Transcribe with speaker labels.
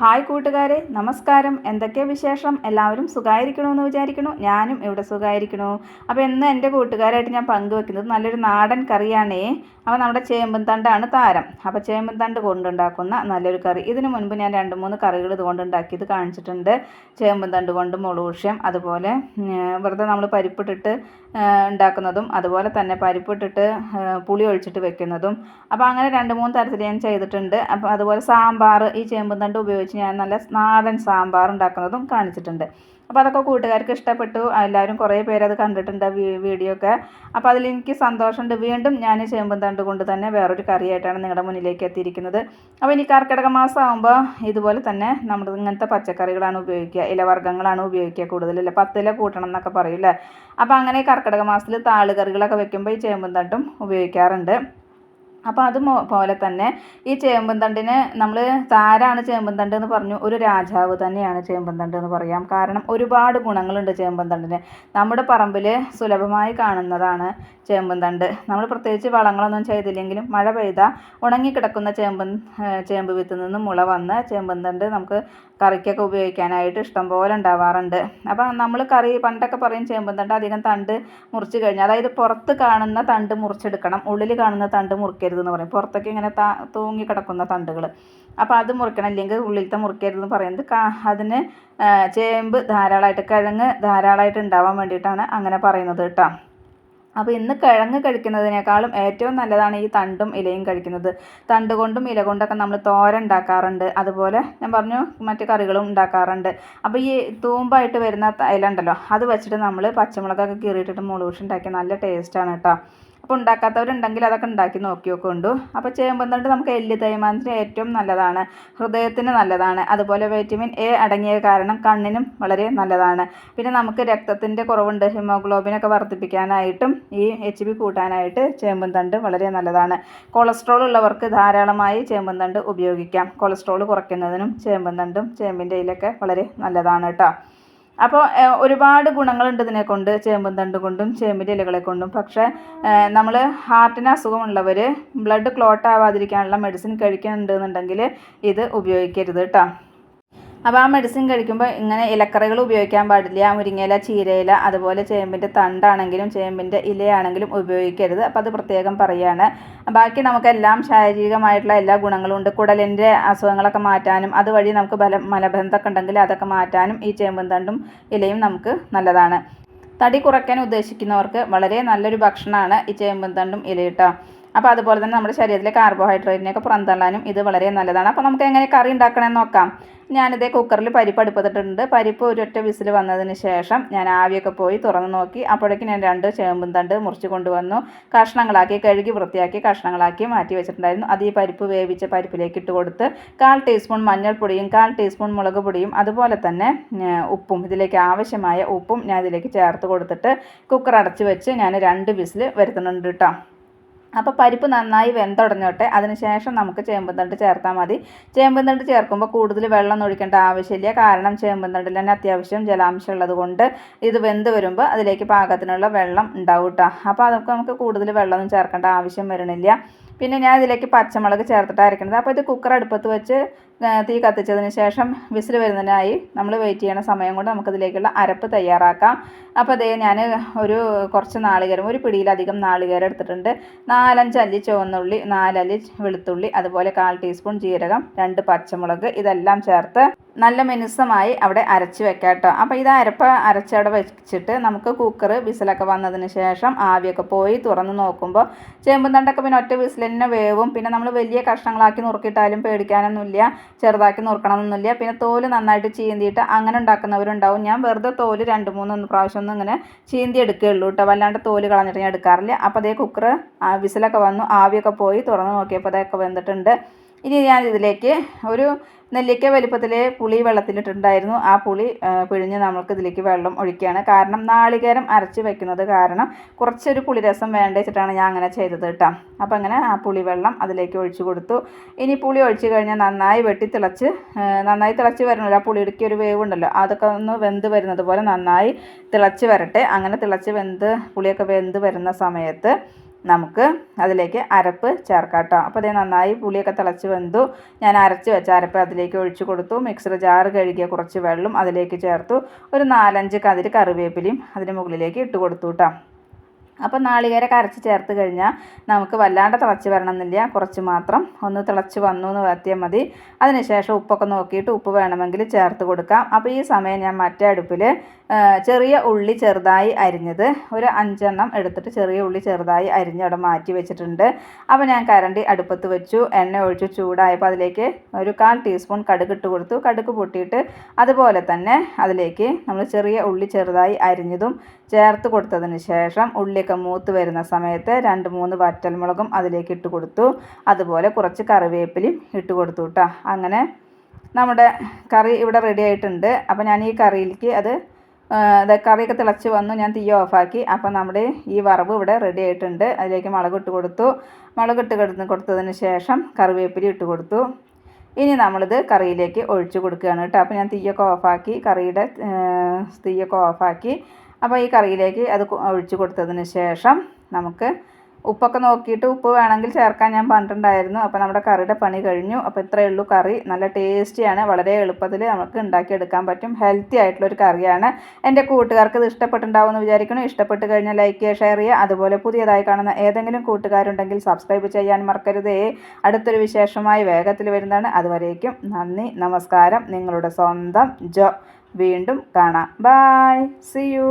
Speaker 1: Hi കൂട്ടുകാരെ നമസ്കാരം. എന്തൊക്കെ വിശേഷം? എല്ലാവരും സുഖമായിരിക്കണമെന്ന് വിചാരിക്കണു ഞാനും ഇവിടെ സുഖമായിരിക്കണു അപ്പോൾ ഇന്ന് എന്റെ കൂട്ടുകാരായിട്ട് ഞാൻ പങ്കുവെക്കുന്നത് നല്ലൊരു നാടൻ കറിയാണേ. അപ്പോൾ നമ്മുടെ ചേമ്പൻ തണ്ടാണ് താരം. അപ്പോൾ ചേമ്പൻ തണ്ട് കൊണ്ടുണ്ടാക്കുന്ന നല്ലൊരു കറി. ഇതിനു മുൻപ് ഞാൻ രണ്ട് മൂന്ന് കറികൾ ഇതുകൊണ്ട് ഉണ്ടാക്കിയത് കാണിച്ചിട്ടുണ്ട്. ചേമ്പൻ തണ്ട് കൊണ്ട് മുളൂഷ്യം അതുപോലെ വെറുതെ നമ്മൾ പരിപ്പിട്ടിട്ട് ഉണ്ടാക്കുന്നതും അതുപോലെ തന്നെ പരിപ്പിട്ടിട്ട് പുളി ഒഴിച്ചിട്ട് വെക്കുന്നതും. അപ്പോൾ അങ്ങനെ രണ്ട് മൂന്ന് തരത്തിൽ ഞാൻ ചെയ്തിട്ടുണ്ട്. അപ്പോൾ അതുപോലെ സാമ്പാർ ഈ ചേമ്പും തണ്ട് ഉപയോഗിച്ച് ഞാൻ നല്ല നാടൻ സാമ്പാർ ഉണ്ടാക്കുന്നതും കാണിച്ചിട്ടുണ്ട്. അപ്പോൾ അതൊക്കെ കൂട്ടുകാർക്ക് ഇഷ്ടപ്പെട്ടു. എല്ലാവരും കുറേ പേര് അത് കണ്ടിട്ടുണ്ട് വീഡിയോ ഒക്കെ അപ്പോൾ അതിലെനിക്ക് സന്തോഷമുണ്ട്. വീണ്ടും ഞാൻ ചേമ്പും തണ്ട് കൊണ്ട് തന്നെ വേറൊരു കറിയായിട്ടാണ് നിങ്ങളുടെ മുന്നിലേക്ക് എത്തിയിരിക്കുന്നത്. അപ്പോൾ ഇനി കർക്കിടക മാസം ആകുമ്പോൾ ഇതുപോലെ തന്നെ നമ്മൾ ഇങ്ങനത്തെ പച്ചക്കറികളാണ് ഉപയോഗിക്കുക. ഇലവർഗങ്ങളാണ് ഉപയോഗിക്കുക കൂടുതലല്ലേ പത്തില കൂട്ടണം എന്നൊക്കെ പറയൂല്ലേ അപ്പോൾ അങ്ങനെ കർക്കിടക മാസത്തിൽ താളുകറികളൊക്കെ വെക്കുമ്പോൾ ഈ ചേമ്പും തണ്ടും ഉപയോഗിക്കാറുണ്ട്. അപ്പോൾ അത് പോലെ തന്നെ ഈ ചേമ്പൻ തണ്ടിന് നമ്മൾ താരാണ് ചേമ്പൻ തണ്ട് എന്ന് പറഞ്ഞു? ഒരു രാജാവ് തന്നെയാണ് ചേമ്പൻ തണ്ട് എന്ന് പറയാം. കാരണം ഒരുപാട് ഗുണങ്ങളുണ്ട് ചേമ്പൻ തണ്ടിന് നമ്മുടെ പറമ്പിൽ സുലഭമായി കാണുന്നതാണ് ചേമ്പൻ തണ്ട് നമ്മൾ പ്രത്യേകിച്ച് വളങ്ങളൊന്നും ചെയ്തില്ലെങ്കിലും മഴ പെയ്താൽ ഉണങ്ങിക്കിടക്കുന്ന ചേമ്പൻ ചേമ്പ് വിത്തിൽ നിന്ന് മുള വന്ന് ചേമ്പൻ തണ്ട് നമുക്ക് കറിക്കൊക്കെ ഉപയോഗിക്കാനായിട്ട് ഇഷ്ടം പോലെ ഉണ്ടാവാറുണ്ട്. അപ്പോൾ നമ്മൾ കറി പണ്ടൊക്കെ പറയും ചേമ്പൻ തണ്ട് അധികം തണ്ട് മുറിച്ച് കഴിഞ്ഞാൽ അതായത് പുറത്ത് കാണുന്ന തണ്ട് മുറിച്ചെടുക്കണം ഉള്ളിൽ കാണുന്ന തണ്ട് മുറിക്കരുതെന്ന് പറയും. പുറത്തൊക്കെ ഇങ്ങനെ താ തൂങ്ങി കിടക്കുന്ന തണ്ടുകൾ അപ്പോൾ അത് മുറിക്കണം. അല്ലെങ്കിൽ ഉള്ളിലത്തെ മുറിക്കരുതെന്ന് പറയുന്നത് കാ അതിന് ചേമ്പ് ധാരാളമായിട്ട് കിഴങ്ങ് ധാരാളമായിട്ട് ഉണ്ടാവാൻ വേണ്ടിയിട്ടാണ് അങ്ങനെ പറയുന്നത് കേട്ടോ. അപ്പോൾ ഇന്ന് കിഴങ്ങ് കഴിക്കുന്നതിനേക്കാളും ഏറ്റവും നല്ലതാണ് ഈ തണ്ടും ഇലയും കഴിക്കുന്നത്. തണ്ട് കൊണ്ടും ഇല കൊണ്ടൊക്കെ നമ്മൾ തോര ഉണ്ടാക്കാറുണ്ട്. അതുപോലെ ഞാൻ പറഞ്ഞു മറ്റു കറികളും ഉണ്ടാക്കാറുണ്ട്. അപ്പോൾ ഈ തൂമ്പായിട്ട് വരുന്ന ഇല ഉണ്ടല്ലോ അത് വെച്ചിട്ട് നമ്മൾ പച്ചമുളകൊക്കെ കീറിയിട്ടിട്ട് മുളകുഷി ഉണ്ടാക്കിയ നല്ല ടേസ്റ്റാണ് കേട്ടോ. അപ്പോൾ ഉണ്ടാക്കാത്തവരുണ്ടെങ്കിൽ അതൊക്കെ ഉണ്ടാക്കി നോക്കി നോക്കുകൊണ്ടു അപ്പോൾ ചേമ്പൻ തണ്ട് നമുക്ക് എല്ല് തേയ്മാനത്തിന് ഏറ്റവും നല്ലതാണ്. ഹൃദയത്തിന് നല്ലതാണ്. അതുപോലെ വൈറ്റമിൻ എ അടങ്ങിയ കാരണം കണ്ണിനും വളരെ നല്ലതാണ്. പിന്നെ നമുക്ക് രക്തത്തിന്റെ കുറവുണ്ട്. ഹിമോഗ്ലോബിനൊക്കെ വർദ്ധിപ്പിക്കാനായിട്ടും ഈ എച്ച് ബി കൂട്ടാനായിട്ട് ചേമ്പും തണ്ട് വളരെ നല്ലതാണ്. കൊളസ്ട്രോൾ ഉള്ളവർക്ക് ധാരാളമായി ചേമ്പും തണ്ട് ഉപയോഗിക്കാം. കൊളസ്ട്രോൾ കുറയ്ക്കുന്നതിനും ചേമ്പും തണ്ടും ചേമ്പിന്റെ ഇലയൊക്കെ വളരെ നല്ലതാണ് കേട്ടോ. അപ്പോൾ ഒരുപാട് ഗുണങ്ങളുണ്ട് ഇതിനെ കൊണ്ട്. ചേമ്പും തണ്ട് കൊണ്ടും ചേമ്പിന്റെ ഇലകളെ കൊണ്ടും. പക്ഷേ നമ്മൾ ഹാർട്ടിന് അസുഖമുള്ളവർ ബ്ലഡ് ക്ലോട്ട് ആവാതിരിക്കാനുള്ള മെഡിസിൻ കഴിക്കുന്നുണ്ടെന്നുണ്ടെങ്കിൽ ഇത് ഉപയോഗിക്കരുത് കേട്ടോ അപ്പോൾ ആ മെഡിസിൻ കഴിക്കുമ്പോൾ ഇങ്ങനെ ഇലക്കറികൾ ഉപയോഗിക്കാൻ പാടില്ല. മുരിങ്ങയില ചീരയില അതുപോലെ ചേമ്പിന്റെ തണ്ടാണെങ്കിലും ചേമ്പിന്റെ ഇലയാണെങ്കിലും ഉപയോഗിക്കരുത്. അപ്പോൾ അത് പ്രത്യേകം പറയുകയാണ് ബാക്കി നമുക്കെല്ലാം ശാരീരികമായിട്ടുള്ള എല്ലാ ഗുണങ്ങളും ഉണ്ട്. കുടലിന്റെ അസുഖങ്ങളൊക്കെ മാറ്റാനും അതുവഴി നമുക്ക് ബല മലബന്ധമൊക്കെ ഉണ്ടെങ്കിൽ അതൊക്കെ മാറ്റാനും ഈ ചേമ്പും തണ്ടും ഇലയും നമുക്ക് നല്ലതാണ്. തടി കുറയ്ക്കാൻ ഉദ്ദേശിക്കുന്നവർക്ക് വളരെ നല്ലൊരു ഭക്ഷണമാണ് ഈ ചേമ്പും തണ്ടും ഇലയിട്ടോ അപ്പോൾ അതുപോലെ തന്നെ നമ്മുടെ ശരീരത്തിലെ കാർബോഹൈഡ്രേറ്റിനെയൊക്കെ പുറന്തള്ളാനും ഇത് വളരെ നല്ലതാണ്. അപ്പോൾ നമുക്ക് എങ്ങനെ കറി ഉണ്ടാക്കണമെന്ന് നോക്കാം. ഞാനിതേ കുക്കറിൽ പരിപ്പ് അടുപ്പത്തിട്ടുണ്ട് പരിപ്പ് ഒരൊറ്റ വിസിൽ വന്നതിന് ശേഷം ഞാൻ ആവിയൊക്കെ പോയി തുറന്ന് നോക്കി. അപ്പോഴേക്കും ഞാൻ രണ്ട് ചേമ്പും തണ്ട് മുറിച്ച് കൊണ്ടുവന്നു. കഷ്ണങ്ങളാക്കി കഴുകി വൃത്തിയാക്കി കഷ്ണങ്ങളാക്കി മാറ്റി വെച്ചിട്ടുണ്ടായിരുന്നു. അത് ഈ പരിപ്പ് വേവിച്ച പരിപ്പിലേക്ക് ഇട്ട് കൊടുത്ത് കാൽ ടീസ്പൂൺ മഞ്ഞൾപ്പൊടിയും കാൽ ടീസ്പൂൺ മുളക് പൊടിയും അതുപോലെ തന്നെ ഉപ്പും ഇതിലേക്ക് ആവശ്യമായ ഉപ്പും ഞാൻ ഇതിലേക്ക് ചേർത്ത് കൊടുത്തിട്ട് കുക്കർ അടച്ച് വെച്ച് ഞാൻ രണ്ട് വിസിൽ വരുത്തുന്നുണ്ട് കേട്ടോ അപ്പോൾ പരിപ്പ് നന്നായി വെന്തുടഞ്ഞോട്ടെ. അതിനുശേഷം നമുക്ക് ചേമ്പുന്തണ്ട് ചേർത്താൽ മതി. ചേമ്പുന്തണ്ട് ചേർക്കുമ്പോൾ കൂടുതൽ വെള്ളം ഒഴിക്കേണ്ട ആവശ്യമില്ല. കാരണം ചേമ്പുന്തണ്ടിൽ തന്നെ അത്യാവശ്യം ജലാംശം ഉള്ളത് കൊണ്ട് ഇത് വെന്ത് വരുമ്പോൾ അതിലേക്ക് പാകത്തിനുള്ള വെള്ളം ഉണ്ടാവും കേട്ടോ അപ്പോൾ അതൊക്കെ നമുക്ക് കൂടുതൽ വെള്ളമൊന്നും ചേർക്കേണ്ട ആവശ്യം വരണില്ല. പിന്നെ ഞാൻ ഇതിലേക്ക് പച്ചമുളക് ചേർത്തിട്ട് അരക്കുന്നത് അപ്പോൾ ഇത് കുക്കർ അടുപ്പത്ത് വെച്ച് തീ കത്തിച്ചതിന് ശേഷം വിസിൽ വരുന്നതിനായി നമ്മൾ വെയിറ്റ് ചെയ്യണ സമയം കൊണ്ട് നമുക്കിതിലേക്കുള്ള അരപ്പ് തയ്യാറാക്കാം. അപ്പോൾ അതേ ഞാൻ ഒരു കുറച്ച് നാളികേരം ഒരു പിടിയിലധികം നാളികേരം എടുത്തിട്ടുണ്ട്. നാലഞ്ച് അല്ലി ചുവന്നുള്ളി നാലല്ലി വെളുത്തുള്ളി അതുപോലെ കാൽ ടീസ്പൂൺ ജീരകം രണ്ട് പച്ചമുളക് ഇതെല്ലാം ചേർത്ത് നല്ല മിനുസമായി അവിടെ അരച്ച് വെക്കാം കേട്ടോ അപ്പോൾ ഇത് അരപ്പ് അരച്ചവിടെ വെച്ചിട്ട് നമുക്ക് കുക്കർ വിസിലൊക്കെ വന്നതിന് ശേഷം ആവിയൊക്കെ പോയി തുറന്ന് നോക്കുമ്പോൾ ചേമ്പും തണ്ടൊക്കെ പിന്നെ ഒറ്റ വിസിൽ തന്നെ വേവും. പിന്നെ നമ്മൾ വലിയ കഷ്ണങ്ങളാക്കി നുറുക്കിയിട്ടാലും പേടിക്കാനൊന്നുമില്ല. ചെറുതാക്കി നുറുക്കണമെന്നൊന്നുമില്ല പിന്നെ തോൽ നന്നായിട്ട് ചീന്തിയിട്ട് അങ്ങനെ ഉണ്ടാക്കുന്നവരുണ്ടാവും. ഞാൻ വെറുതെ തോൽ രണ്ട് മൂന്നൊന്ന് പ്രാവശ്യം ഒന്നും ഇങ്ങനെ ചീന്തി എടുക്കുകയുള്ളൂ കേട്ടോ വല്ലാണ്ട് തോൽ കളഞ്ഞിട്ട് ഞാൻ എടുക്കാറില്ല. അപ്പോൾ അതേ കുക്കർ വിസിലൊക്കെ വന്നു. ആവിയൊക്കെ പോയി തുറന്ന് നോക്കിയപ്പോൾ അതൊക്കെ വെന്തിട്ടുണ്ട്. ഇനി ഞാൻ ഇതിലേക്ക് ഒരു നെല്ലിക്ക വലിപ്പത്തിൽ പുളി വെള്ളത്തിലിട്ടുണ്ടായിരുന്നു. ആ പുളി പിഴിഞ്ഞ് നമുക്ക് ഇതിലേക്ക് വെള്ളം ഒഴിക്കുകയാണ്. കാരണം നാളികേരം അരച്ച് വെക്കുന്നത് കാരണം കുറച്ചൊരു പുളിരസം വേണ്ട വെച്ചിട്ടാണ് ഞാൻ അങ്ങനെ ചെയ്തത് കേട്ടോ. അപ്പോൾ അങ്ങനെ ആ പുളി വെള്ളം അതിലേക്ക് ഒഴിച്ചു കൊടുത്തു. ഇനി പുളി ഒഴിച്ചു കഴിഞ്ഞാൽ നന്നായി വെട്ടി തിളച്ച് നന്നായി തിളച്ച് വരണമല്ലോ ആ പുളിയിടയ്ക്ക് ഒരു വേവ് ഉണ്ടല്ലോ. അതൊക്കെ ഒന്ന് വെന്ത് വരുന്നത് പോലെ നന്നായി തിളച്ച് വരട്ടെ. അങ്ങനെ തിളച്ച് വെന്ത് പുളിയൊക്കെ വെന്ത് വരുന്ന സമയത്ത് നമുക്ക് അതിലേക്ക് അരപ്പ് ചേർക്കാം കേട്ടോ അപ്പോൾ അതേ നന്നായി പുളിയൊക്കെ തിളച്ച് വെന്തു. ഞാൻ അരച്ച് വെച്ച അരപ്പ് അതിലേക്ക് ഒഴിച്ചു കൊടുത്തു. മിക്സർ ജാർ കഴുകിയ കുറച്ച് വെള്ളം അതിലേക്ക് ചേർത്തു. ഒരു നാലഞ്ച് കതിര് കറിവേപ്പിലയും അതിന് മുകളിലേക്ക് ഇട്ട് കൊടുത്തു കേട്ടോ. അപ്പോൾ നാളികേര കരച്ച് ചേർത്ത് കഴിഞ്ഞാൽ നമുക്ക് വല്ലാണ്ട് തിളച്ച് വരണമെന്നില്ല. കുറച്ച് മാത്രം. ഒന്ന് തിളച്ച് വന്നു എന്ന് വരത്തിയാൽ മതി. അതിനുശേഷം ഉപ്പൊക്കെ നോക്കിയിട്ട് ഉപ്പ് വേണമെങ്കിൽ ചേർത്ത് കൊടുക്കാം. അപ്പോൾ ഈ സമയം ഞാൻ മറ്റേ അടുപ്പിൽ ചെറിയ ഉള്ളി ചെറുതായി അരിഞ്ഞത് ഒരു അഞ്ചെണ്ണം എടുത്തിട്ട് ചെറിയ ഉള്ളി ചെറുതായി അരിഞ്ഞ് അവിടെ മാറ്റി വെച്ചിട്ടുണ്ട്. അപ്പോൾ ഞാൻ കരണ്ടി അടുപ്പത്ത് വെച്ചു. എണ്ണ ഒഴിച്ചു ചൂടായപ്പോൾ അതിലേക്ക് ഒരു കാൽ ടീസ്പൂൺ കടുക് ഇട്ട് കൊടുത്തു. കടുക് പൊട്ടിയിട്ട് അതുപോലെ തന്നെ അതിലേക്ക് നമ്മൾ ചെറിയ ഉള്ളി ചെറുതായി അരിഞ്ഞതും ചേർത്ത് കൊടുത്തതിന് ശേഷം ഉള്ളിയൊക്കെ മൂത്ത് വരുന്ന സമയത്ത് രണ്ട് മൂന്ന് വറ്റൽമുളകും അതിലേക്ക് ഇട്ട് കൊടുത്തു. അതുപോലെ കുറച്ച് കറിവേപ്പിലയും ഇട്ട് കൊടുത്തു കേട്ടോ അങ്ങനെ നമ്മുടെ കറി ഇവിടെ റെഡി ആയിട്ടുണ്ട്. അപ്പോൾ ഞാൻ ഈ കറിയിലേക്ക് അത് അത് കറിയൊക്കെ തിളച്ച് വന്നു. ഞാൻ തീ ഓഫാക്കി അപ്പോൾ നമ്മുടെ ഈ വറവ് ഇവിടെ റെഡി ആയിട്ടുണ്ട്. അതിലേക്ക് മുളക് ഇട്ട് കൊടുത്തു. മുളക് ഇട്ട് കൊടുത്ത് കൊടുത്തതിന് ശേഷം കറിവേപ്പില ഇട്ട് കൊടുത്തു. ഇനി നമ്മളിത് കറിയിലേക്ക് ഒഴിച്ചു കൊടുക്കുകയാണ് കേട്ടോ അപ്പോൾ ഞാൻ തീയൊക്കെ ഓഫാക്കി കറിയുടെ തീയൊക്കെ ഓഫാക്കി അപ്പോൾ ഈ കറിയിലേക്ക് അത് ഒഴിച്ചു കൊടുത്തതിന് ശേഷം നമുക്ക് ഉപ്പൊക്കെ നോക്കിയിട്ട് ഉപ്പ് വേണമെങ്കിൽ ചേർക്കാൻ ഞാൻ പറഞ്ഞിട്ടുണ്ടായിരുന്നു. അപ്പോൾ നമ്മുടെ കറിയുടെ പണി കഴിഞ്ഞു. അപ്പോൾ ഇത്രയേ ഉള്ളൂ കറി. നല്ല ടേസ്റ്റിയാണ്. വളരെ എളുപ്പത്തിൽ നമുക്ക് ഉണ്ടാക്കിയെടുക്കാൻ പറ്റും. ഹെൽത്തി ആയിട്ടുള്ള ഒരു കറിയാണ്. എന്റെ കൂട്ടുകാർക്ക് ഇത് ഇഷ്ടപ്പെട്ടുണ്ടാവുമെന്ന് വിചാരിക്കുന്നു. ഇഷ്ടപ്പെട്ട് കഴിഞ്ഞാൽ ലൈക്ക് ചെയ്യുക ഷെയർ ചെയ്യുക. അതുപോലെ പുതിയതായി കാണുന്ന ഏതെങ്കിലും കൂട്ടുകാരുണ്ടെങ്കിൽ സബ്സ്ക്രൈബ് ചെയ്യാൻ മറക്കരുതേ. അടുത്തൊരു വിശേഷമായി വേഗത്തിൽ വരുന്നതാണ്. അതുവരേക്കും നന്ദി നമസ്കാരം. നിങ്ങളുടെ സ്വന്തം ജോ വീണ്ടും കാണാം. Bye C U